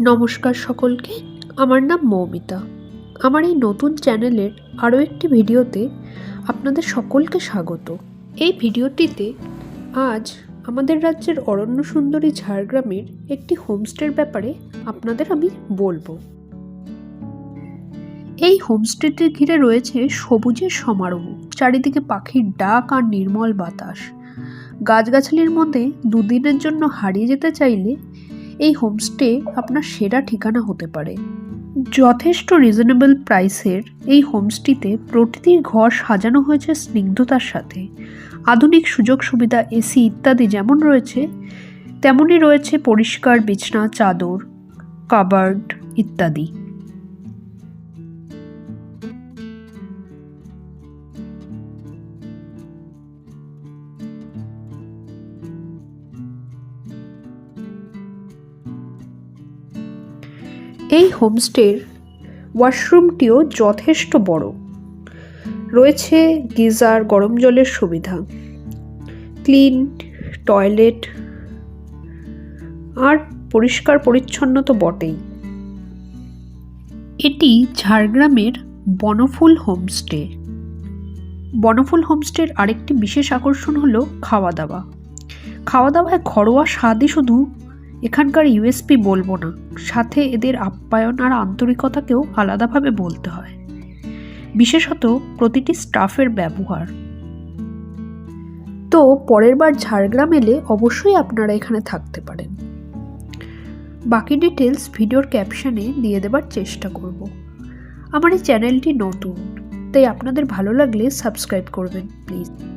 নমস্কার সকলকে। আমার নাম মৌমিতা। আমার এই নতুন চ্যানেলের আরও একটি ভিডিওতে আপনাদের সকলকে স্বাগত। এই ভিডিওটিতে আজ আমাদের রাজ্যের অরণ্য সুন্দরী ঝাড়গ্রামের একটি হোমস্টের ব্যাপারে আপনাদের আমি বলব। এই হোমস্টেটি ঘিরে রয়েছে সবুজের সমারোহ, চারিদিকে পাখির ডাক আর নির্মল বাতাস। গাছগাছালির মধ্যে দুদিনের জন্য হারিয়ে যেতে চাইলে এই হোমস্টে আপনার সেরা ঠিকানা হতে পারে। যথেষ্ট রিজনেবল প্রাইসের এই হোমস্টিতে প্রতিটি ঘর সাজানো হয়েছে স্নিগ্ধতার সাথে। আধুনিক সুযোগ সুবিধা এসি ইত্যাদি যেমন রয়েছে, তেমনই রয়েছে পরিষ্কার বিছনা, চাদর কাবার্ড ইত্যাদি। এই হোমস্টের ওয়াশরুমটিও যথেষ্ট বড়। রয়েছে গিজার, গরম জলের সুবিধা। ক্লিন টয়লেট আর পরিষ্কার পরিচ্ছন্ন তো বটেই। এটি ঝাড়গ্রামের বনফুল হোমস্টে। বনফুল হোমস্টের আরেকটি বিশেষ আকর্ষণ হলো খাওয়া দাওয়া। খাওয়া দাওয়ায় ঘরোয়া স্বাদই শুধু এখানকার ইউএসপি বলব না। সাথে এদের আপ্যায়ন আর আন্তরিকতাকেও আলাদাভাবে বলতে হয়। বিশেষত প্রতিটি স্টাফের ব্যবহার। তো পরের বার ঝাড়গ্রাম এলে অবশ্যই আপনারা এখানে থাকতে পারেন। বাকি ডিটেলস ভিডিওর ক্যাপশনে দিয়ে দেবার চেষ্টা করব। আমার এই চ্যানেলটি নতুন, তাই আপনাদের ভালো লাগলে সাবস্ক্রাইব করবেন প্লিজ